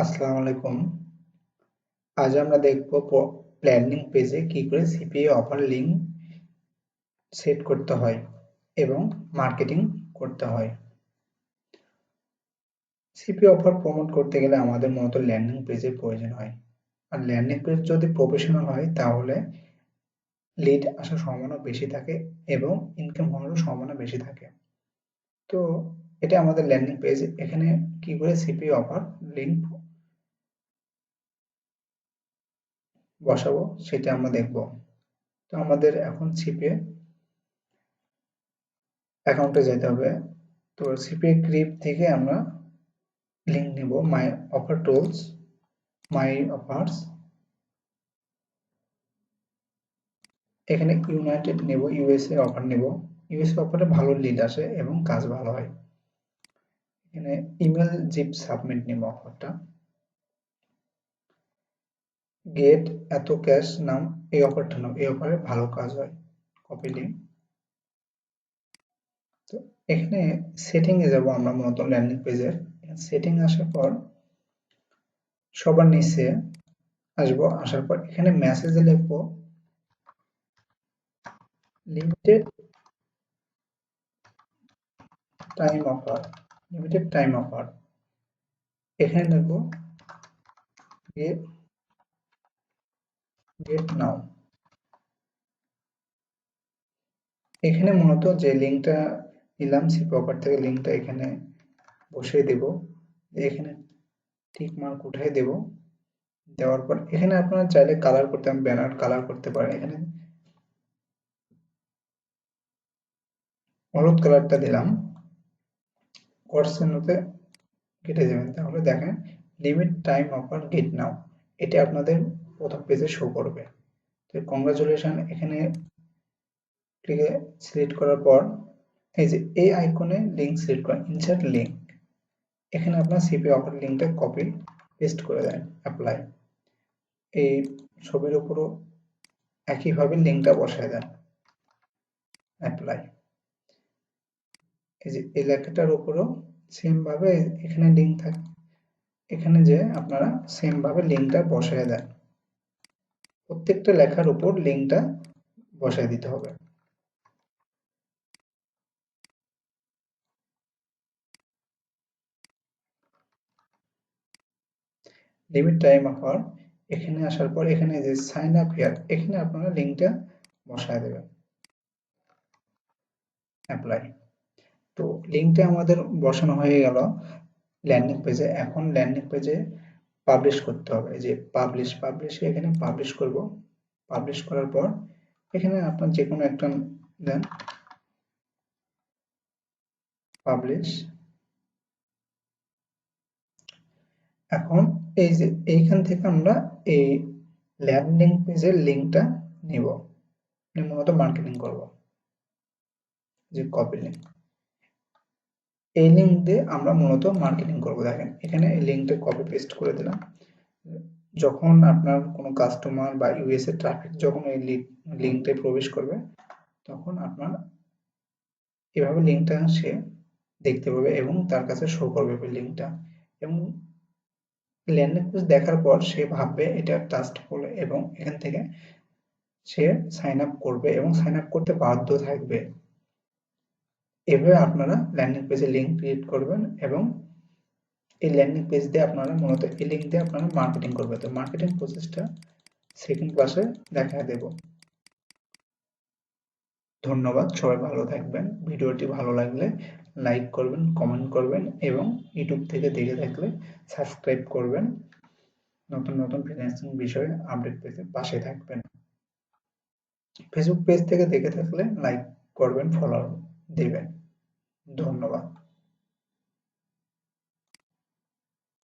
আসসালামু আলাইকুম। আজ আমরা দেখব প্ল্যানিং পেজে কি করে সিপিএ অফার লিঙ্ক সেট করতে হয় এবং মার্কেটিং করতে হয়। সিপিএ অফার প্রমোট করতে গেলে আমাদের মূলত ল্যান্ডিং পেজের প্রয়োজন হয়। আর ল্যান্ডিং পেজ যদি প্রফেশনাল হয়, তাহলে লিড আসার সম্ভাবনা বেশি থাকে এবং ইনকাম হওয়ারও সম্ভাবনা বেশি থাকে। তো, এটা আমাদের ল্যান্ডিং পেজ এখানে কি করে সিপি অফার লিঙ্ক বসাবো, সেটা আমরা দেখব। তো আমাদের এখন সিপিএ অ্যাকাউন্টে যেতে হবে। তো সিপিএ ক্রিপ থেকে আমরা লিঙ্ক নেব my offer tools my offers এখানে ইউনাইটেড নেব ইউএসএ অফার নেব। ইউএসএ অফারে ভালো লিড আসে এবং কাজ ভালো হয়। এখানে ইমেল জিপ সাবমিট নিব অফারটা গেট এত ক্যাশ নাম এই অফারটা নাম এই অফারে ভালো কাজ হয়। কপি লিঙ্ক তো এখানে সেটিং এ যাব আমরা মূলত ল্যান্ডিং পেজের সেটিং আসার পর সবার নিচে আসব। আসার পর এখানে মেসেজে লিখব limited time offer limited time offer এখানে দেখো গেট নাও। এখানে মূলত যে লিঙ্কটা নিলাম সি প্রপার থেকে লিঙ্কটা এখানে বসিয়ে দেব। এখানে টিক মার্ক উঠাই দেব। দেওয়ার পর এখানে আপনারা চাইলে কালার করতে ব্যানার কালার করতে পারেন। এখানে হলুদ কালারটা দিলাম। কোর্সেনোতে কেটে যাবেন। তাহলে দেখেন limit time offer get now. এটা আপনাদের প্রথম পেজে শো করবে। তো কংগ্রাচুলেশন এখানে ক্লিকে সিলেক্ট করার পর এই যে এই আইকনে লিঙ্ক সিলেক্ট করেন ইনসার্ট লিঙ্ক এখানে আপনার সিপি অফার লিঙ্কটা কপি পেস্ট করে দেন অ্যাপ্লাই এই ছবির উপরও একইভাবে লিঙ্কটা বসায় দেন অ্যাপ্লাই এই যে এই লেখাটার উপরও সেমভাবে এখানে লিঙ্ক থাকে, এখানে যে আপনারা সেমভাবে লিঙ্কটা বসায় দেন। প্রত্যেকটা লেখার উপর লিঙ্কটা বসায় দিতে হবে। লিমিট টাইম অফার এখানে আসার পর এখানে যে সাইন আপ হিয়ার এখানে আপনারা লিঙ্কটা বসায় দেবেন। অ্যাপ্লাই তো লিঙ্কটা আমাদের বসানো হয়ে গেল ল্যান্ডিং পেজে এখন ল্যান্ডিং পেজে পাবলিশ করতে হবে। যে পাবলিশ পাবলিশে এখানে পাবলিশ করব। পাবলিশ করার পর এখানে আপনার যে কোনো একটা দেন। পাবলিশ এখন এই যে এইখান থেকে আমরা এই ল্যান্ডিং পেজের লিঙ্কটা নিব। মূলত মার্কেটিং করব। যে কপি লিঙ্ক এই লিঙ্ক দিয়ে আমরা মূলত মার্কেটিং করব। দেখেন, এখানে এই লিঙ্কটা কপি পেস্ট করে দিলাম। যখন আপনার কোনো কাস্টমার বা ইউএস এর ট্রাফিক যখন এই লিঙ্কটায় প্রবেশ করবে, তখন আপনার এভাবে লিঙ্কটা সে দেখতে পাবে এবং তার কাছে শো করবে লিঙ্কটা এবং ল্যান্ডিং পেজ দেখার পর সে ভাববে এটা ট্রাস্টফুল এবং এখান থেকে সে সাইন আপ করবে এবং সাইন আপ করতে বাধ্য থাকবে। এভাবে আপনারা ল্যান্ডিং পেজে লিঙ্ক ক্রিয়েট করবেন এবং এই ল্যান্ডিং পেজ দিয়ে আপনারা মূলত এই লিঙ্ক দিয়ে আপনারা মার্কেটিং করবেন। তো মার্কেটিং প্রসেসটা সেকেন্ড ক্লাসে দেখা দেব। ধন্যবাদ, সবাই ভালো থাকবেন। ভিডিওটি ভালো লাগলে লাইক করবেন কমেন্ট করবেন এবং ইউটিউব থেকে দেখে থাকলে সাবস্ক্রাইব করবেন। নতুন নতুন ফিনান্সিং বিষয়ে আপডেট পেতে পাশে থাকবেন। ফেসবুক পেজ থেকে দেখে থাকলে লাইক করবেন ফলো দেবেন। ধন্যবাদ।